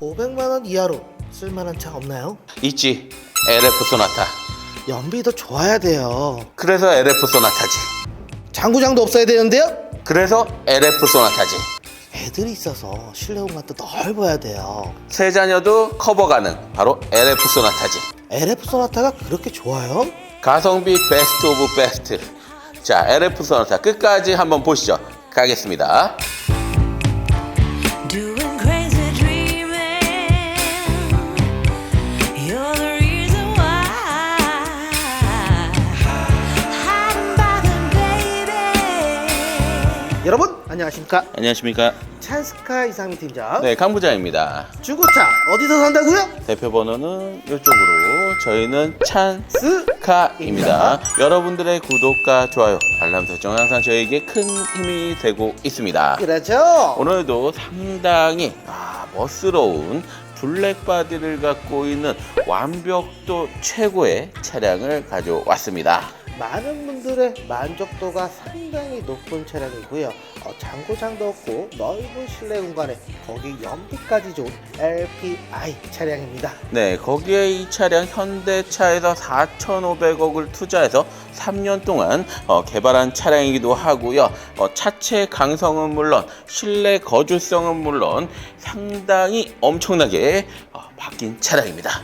500만 원 이하로 쓸만한 차 없나요? 있지 LF 소나타 연비도 좋아야 돼요. 그래서 LF 소나타지 장구장도 없어야 되는데요? 그래서 LF 소나타지 애들이 있어서 실내 공간도 넓어야 돼요. 세 자녀도 커버 가능 바로 LF 소나타지 LF 소나타가 그렇게 좋아요? 가성비 베스트 오브 베스트 자 LF 소나타 끝까지 한번 보시죠 가겠습니다 안녕하십니까? 안녕하십니까 찬스카 이상민 팀장. 네 강부장입니다 중고차 어디서 산다고요? 대표 번호는 이쪽으로 저희는 찬스카입니다 여러분들의 구독과 좋아요 알람 설정은 항상 저에게 큰 힘이 되고 있습니다 그렇죠. 오늘도 상당히 아, 멋스러운 블랙바디를 갖고 있는 완벽도 최고의 차량을 가져왔습니다. 많은 분들의 만족도가 상당히 높은 차량이고요. 어, 장고장도 없고 넓은 실내 공간에 거기 연비까지 좋은 LPI 차량입니다. 네, 거기에 이 차량 현대차에서 4,500억을 투자해서 3년 동안 어, 개발한 차량이기도 하고요. 어, 차체 강성은 물론 실내 거주성은 물론 상당히 엄청나게 어, 바뀐 차량입니다.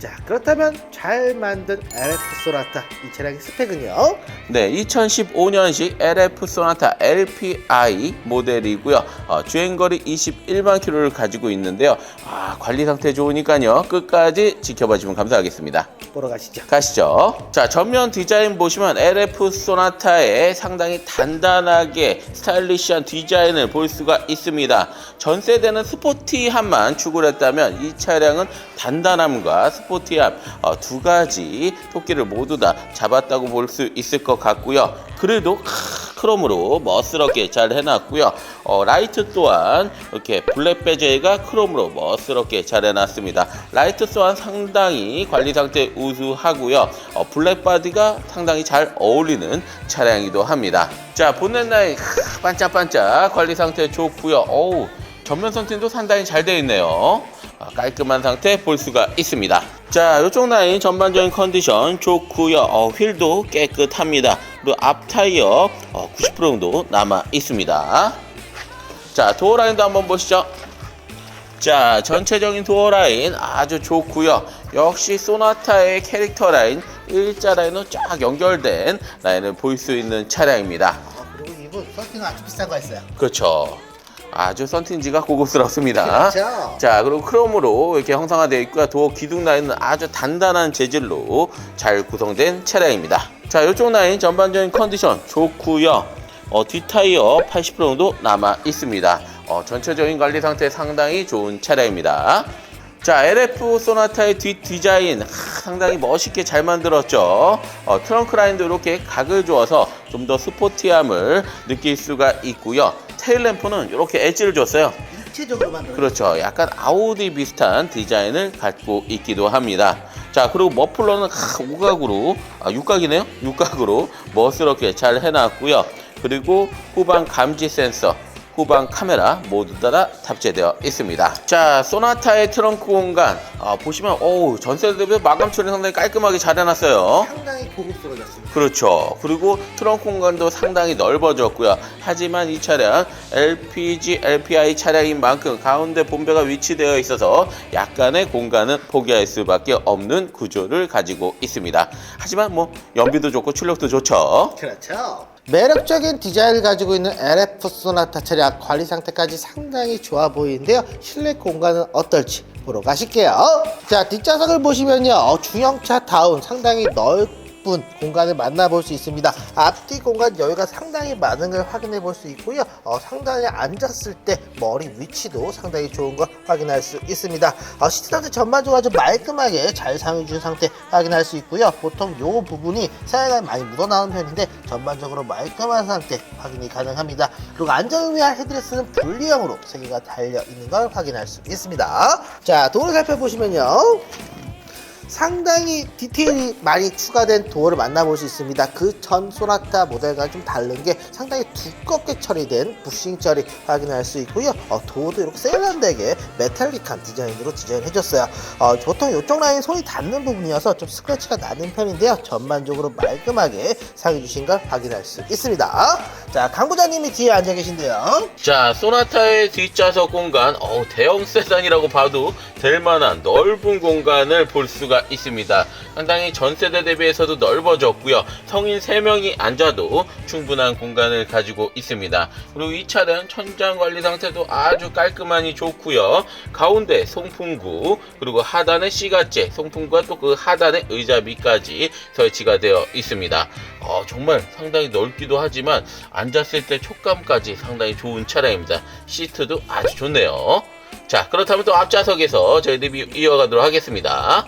자 그렇다면 잘 만든 LF 소나타 이 차량의 스펙은요? 네, 2015년식 LF 소나타 LPI 모델이고요. 어, 주행거리 21만 킬로를 가지고 있는데요. 아, 관리 상태 좋으니까요. 끝까지 지켜봐 주시면 감사하겠습니다. 보러 가시죠. 가시죠. 자, 전면 디자인 보시면 LF 소나타의 상당히 단단하게 스타일리시한 디자인을 볼 수가 있습니다. 전 세대는 스포티함만 추구를 했다면 이 차량은 단단함과 스포티함 어, 두 가지 토끼를 모두 다 잡았다고 볼 수 있을 것 같고요. 그래도 크, 크롬으로 멋스럽게 잘 해놨고요. 어, 라이트 또한 이렇게 블랙 베젤가 크롬으로 멋스럽게 잘 해놨습니다. 라이트 또한 상당히 관리 상태 우수하고요. 어, 블랙 바디가 상당히 잘 어울리는 차량이기도 합니다. 자 라인 크, 반짝반짝 관리 상태 좋고요. 어우 전면 선팅도 상당히 잘 되어 있네요. 아, 깔끔한 상태 볼 수가 있습니다. 자, 이쪽 라인 전반적인 컨디션 좋고요. 어, 휠도 깨끗합니다. 그리고 앞 타이어 어, 90% 정도 남아 있습니다. 자, 도어 라인도 한번 보시죠. 자, 전체적인 도어 라인 아주 좋고요. 역시 소나타의 캐릭터 라인 일자 라인으로 쫙 연결된 라인을 볼 수 있는 차량입니다. 아, 그리고 이분 서팅 아주 비싼 거 했어요. 그렇죠. 아주 썬틴지가 고급스럽습니다. 그렇죠. 자, 그리고 크롬으로 이렇게 형상화되어 있고요. 도어 기둥 라인은 아주 단단한 재질로 잘 구성된 차량입니다. 자, 이쪽 라인 전반적인 컨디션 좋고요. 어, 뒷타이어 80% 정도 남아 있습니다. 어, 전체적인 관리 상태 상당히 좋은 차량입니다. 자, LF 소나타의 뒷 디자인 하, 상당히 멋있게 잘 만들었죠. 어, 트렁크 라인도 이렇게 각을 주어서 좀 더 스포티함을 느낄 수가 있고요. 테일 램프는 이렇게 엣지를 줬어요. 입체적으로 만든 그렇죠. 약간 아우디 비슷한 디자인을 갖고 있기도 합니다. 자, 그리고 머플러는 하, 우각으로, 아, 육각이네요? 육각으로 멋스럽게 잘 해놨고요. 그리고 후방 감지 센서, 후방 카메라 모두 다 탑재되어 있습니다. 자, 소나타의 트렁크 공간 아, 보시면 어우 전세대 대비 마감 처리 상당히 깔끔하게 잘 해놨어요. 상당히 고급스러워졌습니다. 그렇죠. 그리고 트렁크 공간도 상당히 넓어졌고요. 하지만 이 차량 LPG, LPI 차량인 만큼 가운데 본배가 위치되어 있어서 약간의 공간은 포기할 수밖에 없는 구조를 가지고 있습니다. 하지만 뭐 연비도 좋고 출력도 좋죠. 그렇죠. 매력적인 디자인을 가지고 있는 LF 소나타 차량 관리 상태까지 상당히 좋아 보이는데요. 실내 공간은 어떨지 보러 가실게요. 자, 뒷좌석을 보시면요. 어, 중형차 다운 상당히 넓 은 공간을 만나볼 수 있습니다. 앞뒤 공간 여유가 상당히 많은 걸 확인해 볼 수 있고요. 어, 상당히 앉았을 때 머리 위치도 상당히 좋은 걸 확인할 수 있습니다. 어, 시트 상태 전반적으로 아주 말끔하게 잘 사용해 준 상태 확인할 수 있고요. 보통 요 부분이 사용감이 많이 묻어나오는 편인데 전반적으로 말끔한 상태 확인이 가능합니다. 그리고 안전을 위한 헤드레스는 분리형으로 세 개가 달려 있는 걸 확인할 수 있습니다. 자, 도를 살펴보시면요. 상당히 디테일이 많이 추가된 도어를 만나볼 수 있습니다. 그 전 소나타 모델과 좀 다른 게 상당히 두껍게 처리된 부싱 처리 확인할 수 있고요. 어, 도어도 이렇게 세련되게 메탈릭한 디자인으로 디자인해줬어요. 어, 보통 이쪽 라인 손이 닿는 부분이어서 좀 스크래치가 나는 편인데요. 전반적으로 말끔하게 상해주신 걸 확인할 수 있습니다. 자, 강 부장님이 뒤에 앉아 계신데요. 자, 소나타의 뒷좌석 공간, 어 대형 세단이라고 봐도 될 만한 넓은 공간을 볼 수가 있습니다. 상당히 전 세대 대비해서도 넓어졌고요. 성인 3명이 앉아도 충분한 공간을 가지고 있습니다. 그리고 이 차량 천장 관리 상태도 아주 깔끔하니 좋고요. 가운데 송풍구, 그리고 하단에 C가째, 송풍구와 또 그 하단에 의자 밑까지 설치가 되어 있습니다. 어, 정말 상당히 넓기도 하지만 앉았을 때 촉감까지 상당히 좋은 차량입니다. 시트도 아주 좋네요. 자, 그렇다면 또 앞좌석에서 저희 리뷰 이어가도록 하겠습니다.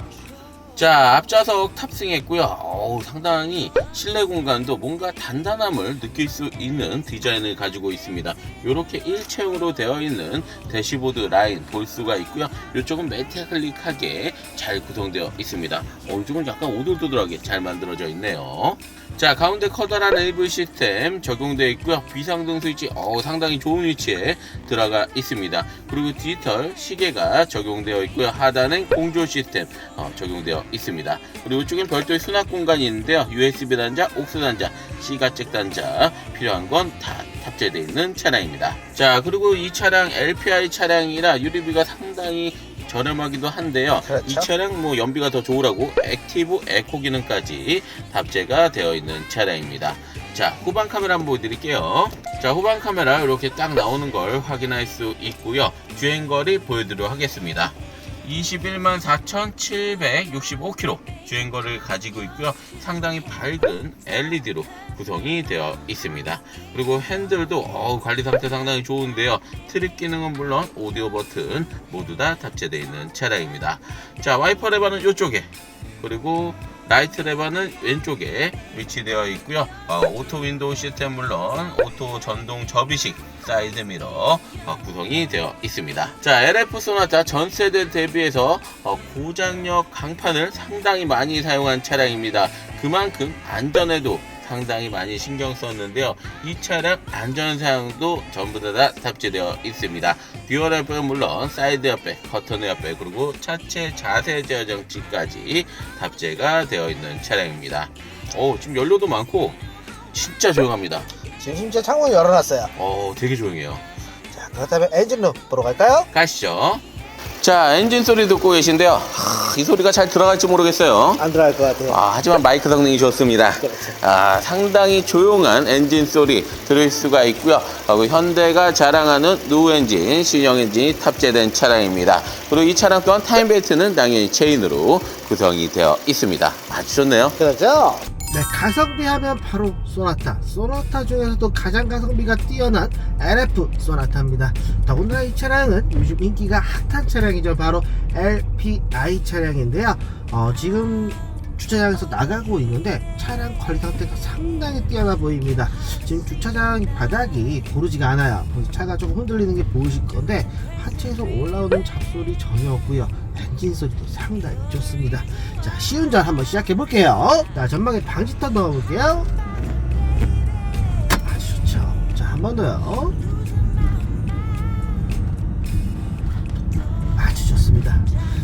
자, 앞좌석 탑승했고요. 어우, 상당히 실내 공간도 뭔가 단단함을 느낄 수 있는 디자인을 가지고 있습니다. 이렇게 일체형으로 되어 있는 대시보드 라인 볼 수가 있고요. 이쪽은 메탈릭하게 잘 구성되어 있습니다. 어, 이쪽은 약간 오돌도돌하게 잘 만들어져 있네요. 자 가운데 커다란 AV 시스템 적용되어 있고요 비상등 스위치 어, 상당히 좋은 위치에 들어가 있습니다 그리고 디지털 시계가 적용되어 있고요 하단엔 공조 시스템 어, 적용되어 있습니다 그리고 이쪽엔 별도의 수납 공간이 있는데요 USB 단자, 옥수 단자, C가잭 단자 필요한 건 다 탑재되어 있는 차량입니다 자 그리고 이 차량 LPI 차량이라 유리비가 상당히 저렴하기도 한데요. 그렇죠. 이 차량 뭐 연비가 더 좋으라고 액티브 에코 기능까지 탑재가 되어 있는 차량입니다. 자, 후방 카메라 한번 보여드릴게요. 자, 후방 카메라 이렇게 딱 나오는 걸 확인할 수 있고요. 주행거리 보여드리도록 하겠습니다. 21만 4,765km 주행거리를 가지고 있고요. 상당히 밝은 LED로 구성이 되어 있습니다. 그리고 핸들도 어우, 관리 상태 상당히 좋은데요. 트립 기능은 물론 오디오 버튼 모두 다 탑재되어 있는 차량입니다. 자, 와이퍼 레버는 이쪽에 그리고 라이트 레버는 왼쪽에 위치되어 있고요. 어, 오토 윈도우 시스템 물론 오토 전동 접이식 사이드 미러 어, 구성이 되어 있습니다. 자, LF 소나타 전 세대 대비해서 어, 고장력 강판을 상당히 많이 사용한 차량입니다. 그만큼 안전에도 상당히 많이 신경 썼는데요. 이 차량 안전 사양도 전부 다, 다 탑재되어 있습니다. 듀얼 에어백 물론 사이드 에어백, 커튼 에어백 그리고 차체 자세 제어 장치까지 탑재가 되어 있는 차량입니다. 오, 지금 연료도 많고 진짜 조용합니다. 지금 심지어 창문 열어놨어요. 어, 되게 조용해요. 자, 그렇다면 엔진룸 보러 갈까요? 가시죠. 자, 엔진 소리 듣고 계신데요. 하, 이 소리가 잘 들어갈지 모르겠어요. 안 들어갈 것 같아요. 아, 하지만 마이크 성능이 좋습니다. 그렇죠. 아, 상당히 조용한 엔진 소리 들을 수가 있고요. 그리고 현대가 자랑하는 노 엔진, 신형 엔진이 탑재된 차량입니다. 그리고 이 차량 또한 타임벨트는 당연히 체인으로 구성이 되어 있습니다. 아주 좋네요. 그렇죠? 네, 가성비 하면 바로 소나타. 소나타 중에서도 가장 가성비가 뛰어난 LF 소나타입니다. 더군다나 이 차량은 요즘 인기가 핫한 차량이죠. 바로 LPI 차량인데요. 어, 지금 주차장에서 나가고 있는데 차량 관리 상태가 상당히 뛰어나 보입니다. 지금 주차장 바닥이 고르지가 않아요. 차가 좀 흔들리는 게 보이실 건데 하체에서 올라오는 잡소리 전혀 없고요. 엔진 소리도 상당히 좋습니다. 자, 시운전 한번 시작해 볼게요. 자, 전방에 방지턱 넣어 볼게요. 아주 좋죠. 자, 한 번 더요.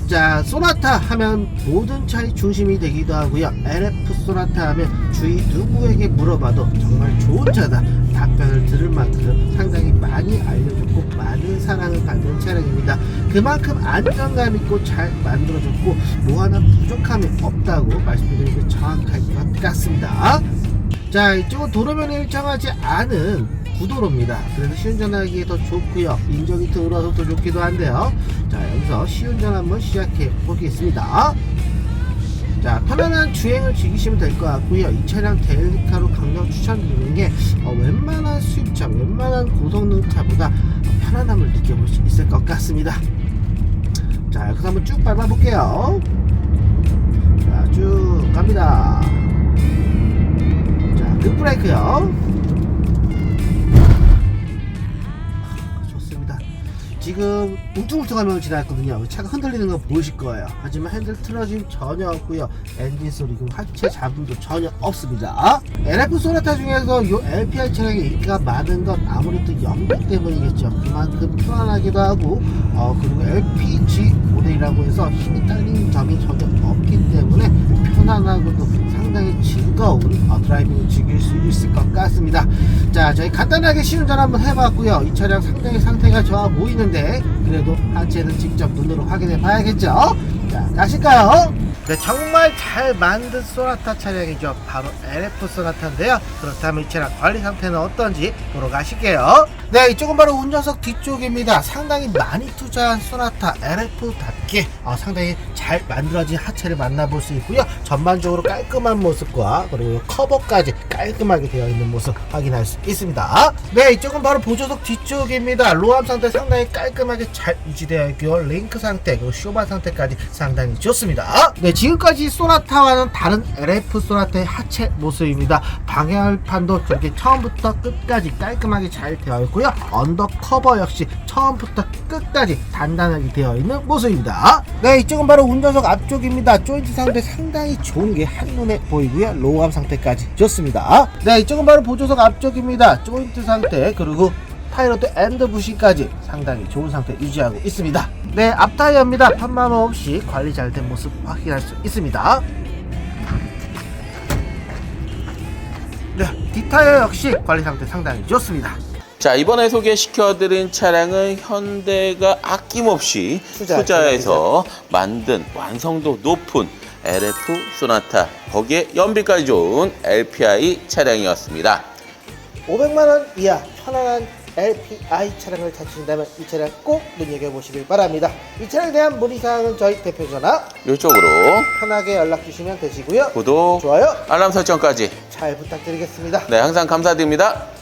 자, 소나타 하면 모든 차의 중심이 되기도 하고요. LF 소나타 하면 주위 누구에게 물어봐도 정말 좋은 차다. 답변을 들을 만큼 상당히 많이 알려줬고 많은 사랑을 받는 차량입니다. 그만큼 안정감 있고 잘 만들어졌고 뭐 하나 부족함이 없다고 말씀드리는 게 정확할 것 같습니다. 자, 이쪽은 도로면에 일정하지 않은 구도로입니다. 그래서 시운전하기에 더 좋고요. 인적이 들어서 더 좋기도 한데요. 자, 여기서 시운전 한번 시작해 보겠습니다. 자, 편안한 주행을 즐기시면 될 것 같고요. 이 차량 데일리카로 강력 추천드리는 게 어, 웬만한 수입차, 웬만한 고성능 차보다 편안함을 느껴볼 수 있을 것 같습니다. 자, 여기서 한번 쭉 밟아볼게요. 자, 쭉 갑니다. 자, 급브레이크요. 지금 울퉁불퉁하면 지나갔거든요. 차가 흔들리는 거 보이실 거예요. 하지만 핸들 틀어짐 전혀 없고요. 엔진 소리, 그 하체 잡음도 전혀 없습니다. LF 소나타 중에서 이 LPI 차량의 인기가 많은 건 아무래도 연비 때문이겠죠. 그만큼 편안하기도 하고, 어, 그리고 LPG 모델이라고 해서 힘이 딸리는 점이 전혀 없기 때문에 편안하고도 상당히 즐거운 어, 드라이빙을 즐길 수 있을 것 같습니다. 자, 저희 간단하게 시운전 한번 해봤고요. 이 차량 상당히 상태가 좋아 보이는데 그래도 하체는 직접 눈으로 확인해 봐야겠죠? 자, 가실까요? 네, 정말 잘 만든 소나타 차량이죠. 바로 LF 소나타인데요. 그렇다면 이 차량 관리 상태는 어떤지 보러 가실게요. 네, 이쪽은 바로 운전석 뒤쪽입니다. 상당히 많이 투자한 소나타 LF답게 어, 상당히 잘 만들어진 하체를 만나볼 수 있고요. 전반적으로 깔끔한 모습과 그리고 커버까지 깔끔하게 되어 있는 모습 확인할 수 있습니다. 네, 이쪽은 바로 보조석 뒤쪽입니다. 로암 상태 상당히 깔끔하게 잘 유지되어 있고요. 링크 상태 그리고 쇼바 상태까지 상당히 좋습니다. 네, 지금까지 소나타와는 다른 LF 소나타의 하체 모습입니다. 방열판도 저렇게 처음부터 끝까지 깔끔하게 잘 되어 있고요. 언더커버 역시 처음부터 끝까지 단단하게 되어 있는 모습입니다. 네, 이쪽은 바로 운 전석 앞쪽입니다. 조인트 상태 상당히 좋은 게 한눈에 보이고요. 로우암 상태까지 좋습니다. 네, 이쪽은 바로 보조석 앞쪽입니다. 조인트 상태 그리고 타이로드 엔드 부시까지 상당히 좋은 상태 유지하고 있습니다. 네, 앞타이어입니다. 판마모 없이 관리 잘 된 모습 확인할 수 있습니다. 네, 뒷타이어 역시 관리 상태 상당히 좋습니다. 자 이번에 소개시켜드린 차량은 현대가 아낌없이 투자, 투자해서 만든 완성도 높은 LF 소나타 거기에 연비까지 좋은 LPI 차량이었습니다. 500만 원 이하 편안한 LPI 차량을 찾으신다면 이 차량 꼭 눈여겨보시길 바랍니다. 이 차량에 대한 문의사항은 저희 대표 전화 이쪽으로 편하게 연락 주시면 되시고요. 구독, 좋아요 알람 설정까지 잘 부탁드리겠습니다. 네 항상 감사드립니다.